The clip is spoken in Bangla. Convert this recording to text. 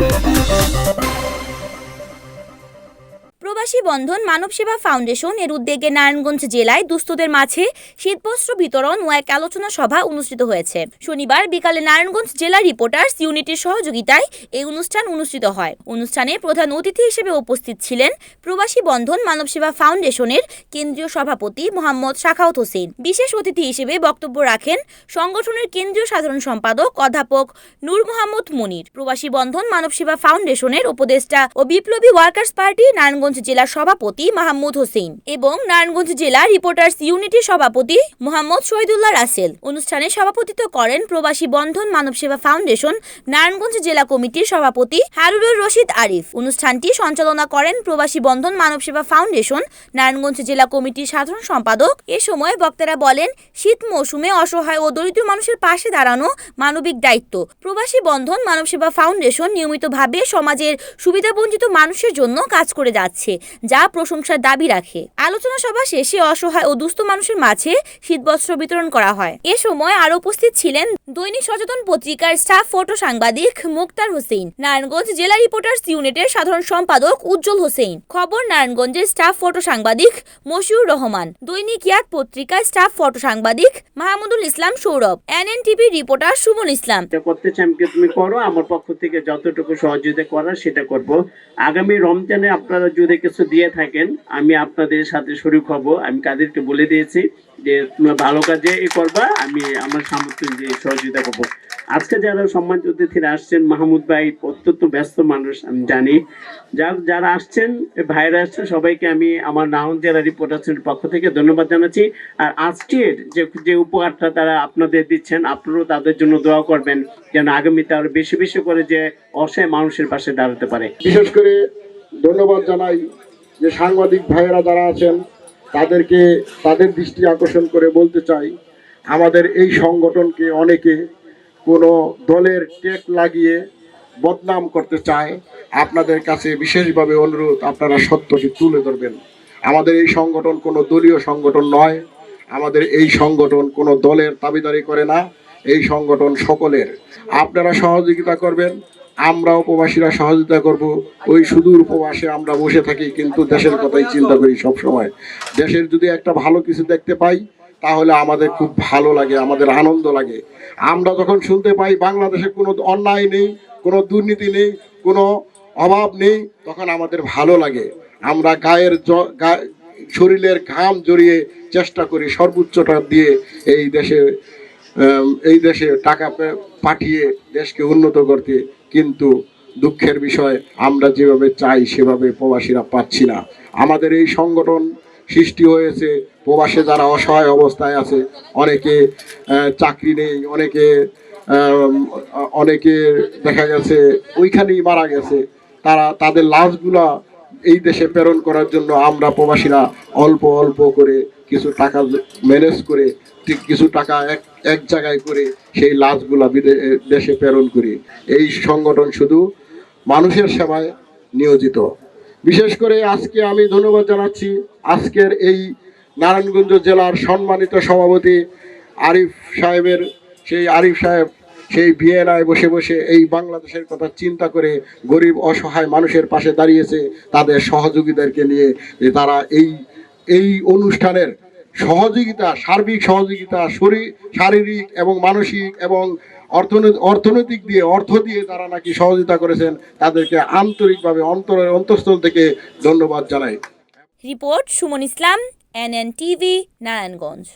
Yeah. প্রবাসী বন্ধন মানব সেবা ফাউন্ডেশন এর উদ্যোগে নারায়ণগঞ্জ জেলায় দুস্থদের মাঝে শীতবস্ত্র বিতরণ ও এক আলোচনা সভা অনুষ্ঠিত হয়েছে। শনিবার বিকালে নারায়ণগঞ্জ জেলা রিপোর্টার্স ইউনিটির সহযোগিতায় এই অনুষ্ঠান অনুষ্ঠিত হয়। অনুষ্ঠানে প্রধান অতিথি হিসেবে উপস্থিত ছিলেন প্রবাসী বন্ধন মানব সেবা ফাউন্ডেশনের কেন্দ্রীয় সভাপতি মোহাম্মদ শাখাউত হোসেন। বিশেষ অতিথি হিসেবে বক্তব্য রাখেন সংগঠনের কেন্দ্রীয় সাধারণ সম্পাদক অধ্যাপক নূর মোহাম্মদ মনির। প্রবাসী বন্ধন মানব সেবা ফাউন্ডেশনের উপদেষ্টা ও বিপ্লবী ওয়ার্কার্স পার্টি নারায়ণগঞ্জ জেলার সভাপতি মাহমুদ হোসেন এবং নারায়ণগঞ্জ জেলা রিপোর্টার্স ইউনিটির সভাপতি মোহাম্মদ শহীদুল্লাহ রাসেল। অনুষ্ঠানে সভাপতিত্ব করেন প্রবাসী বন্ধন মানব সেবা ফাউন্ডেশন নারায়ণগঞ্জ জেলা কমিটির সভাপতি হারুনুর রশিদ আরিফ। অনুষ্ঠানটি সঞ্চালনা করেন প্রবাসী বন্ধন মানব সেবা ফাউন্ডেশন নারায়ণগঞ্জ জেলা কমিটির সাধারণ সম্পাদক। এ সময় বক্তারা বলেন, শীত মৌসুমে অসহায় ও দরিদ্র মানুষের পাশে দাঁড়ানো মানবিক দায়িত্ব। প্রবাসী বন্ধন মানব সেবা ফাউন্ডেশন নিয়মিতভাবে সমাজের সুবিধাবঞ্চিত মানুষের জন্য কাজ করে যাচ্ছে। যা প্রশংসার দাবি রাখে। আলোচনা সভা শেষে অসহায় ও দুস্থ মানুষের মাঝে শীতবস্ত্র বিতরণ করা হয়। এ সময় আরও উপস্থিত ছিলেন দৈনিক সচেতন পত্রিকার স্টাফ ফটো সাংবাদিক মুক্তার হোসেন। নারায়ণগঞ্জ জেলা রিপোর্টার্স ইউনিটের সাধারণ সম্পাদক উজ্জ্বল হোসেন। খবর, নারায়ণগঞ্জের স্টাফ ফটো সাংবাদিক মশিউর রহমান। দৈনিক ইয়াদ পত্রিকার স্টাফ ফটো সাংবাদিক Mahmudul Islam Sourav. NNTV reporter Sumon Islam. করতে তুমি করো, আমার পক্ষ থেকে যতটুকু সহযোগিতা করার সেটা করব। আগামী রমজানে আপনারা যদি কিছু দিয়ে থাকেন, আমি আপনাদের সাথে শরীর হব। আমি কাদেরকে বলে দিয়েছি যে, তোমরা ভালো কাজে এ করবা, আমি আমার সামর্থ্য দিয়ে সহযোগিতা করব। আজকে যারা সম্মানিত অতিথিরা আসছেন, মাহমুদ ভাই অত্যন্ত ব্যস্ত মানুষ, আমি জানি। যার, যারা আসছেন ভাইরা আসছেন সবাইকে আমি আমার নাহন জেলা রিপোর্টার্সের পক্ষ থেকে ধন্যবাদ জানাচ্ছি। আর আজকের যে যে উপহারটা তারা আপনাদের দিচ্ছেন, আপনারাও তাদের জন্য দোয়া করবেন, যেন আগামীতে আরও বেশি বেশি করে যে অসহায় মানুষের পাশে দাঁড়াতে পারে। বিশেষ করে ধন্যবাদ জানাই যে সাংবাদিক ভাইয়েরা যারা আছেন, তাদেরকে তাদের দৃষ্টি আকর্ষণ করে বলতে চাই, আমাদের এই সংগঠনকে অনেকে কোনো দলের টেক লাগিয়ে বদনাম করতে চায়, আপনাদের কাছে বিশেষভাবে অনুরোধ, আপনারা সত্যটি তুলে ধরবেন। আমাদের এই সংগঠন কোনো দলীয় সংগঠন নয়, আমাদের এই সংগঠন কোনো দলের দাবিদারি করে না, এই সংগঠন সকলের। আপনারা সহযোগিতা করবেন আমরা উপবাসীরা সহযোগিতা করব। ওই সুদূর উপবাসে আমরা বসে থাকি, কিন্তু দেশের কথাই চিন্তা করি সব সময় দেশের যদি একটা ভালো কিছু দেখতে পাই, তাহলে আমাদের খুব ভালো লাগে, আমাদের আনন্দ লাগে। আমরা যখন শুনতে পাই বাংলাদেশে কোনো অন্যায় নেই, কোনো দুর্নীতি নেই, কোনো অভাব নেই, তখন আমাদের ভালো লাগে। আমরা গায়ের শরীরের ঘাম জড়িয়ে চেষ্টা করি সর্বোচ্চটা দিয়ে এই দেশে এই দেশে টাকা পাঠিয়ে দেশকে উন্নত করতে কিন্তু দুঃখের বিষয়, আমরা যেভাবে চাই সেভাবে প্রবাসীরা পাচ্ছি না। আমাদের এই সংগঠন সৃষ্টি হয়েছে, প্রবাসে যারা অসহায় অবস্থায় আছে, অনেকে চাকরি নেই, অনেকে অনেকে দেখা গেছে ওইখানেই মারা গেছে। তারা, তাদের লাশগুলা এই দেশে প্রেরণ করার জন্য আমরা প্রবাসীরা অল্প অল্প করে কিছু টাকা ম্যানেজ করে, ঠিক কিছু টাকা এক এক জায়গায় করে সেই লাশগুলা দেশে প্রেরণ করি। এই সংগঠন শুধু মানুষের সেবায় নিয়োজিত। বিশেষ করে আজকে আমি ধন্যবাদ জানাচ্ছি আজকের এই নারায়ণগঞ্জ জেলার সম্মানিত সভাপতি আরিফ সাহেবের, সেই আরিফ সাহেব, সেই ভিয়েনায় বসে বসে এই বাংলাদেশের কথা চিন্তা করে গরিব, অসহায় মানুষের পাশে দাঁড়িয়েছে। তাদের সহযোগীদেরকে নিয়ে তারা এই এই অনুষ্ঠানের সহযোগিতা, সার্বিক সহযোগিতা শরীর শারীরিক এবং মানসিক এবং অর্থনৈতিক দিয়ে, অর্থ দিয়ে তারা নাকি সহযোগিতা করেছেন, তাদেরকে আন্তরিকভাবে অন্তরের অন্তঃস্থল থেকে ধন্যবাদ জানাই। Report Sumon Islam NNTV Narayanganj.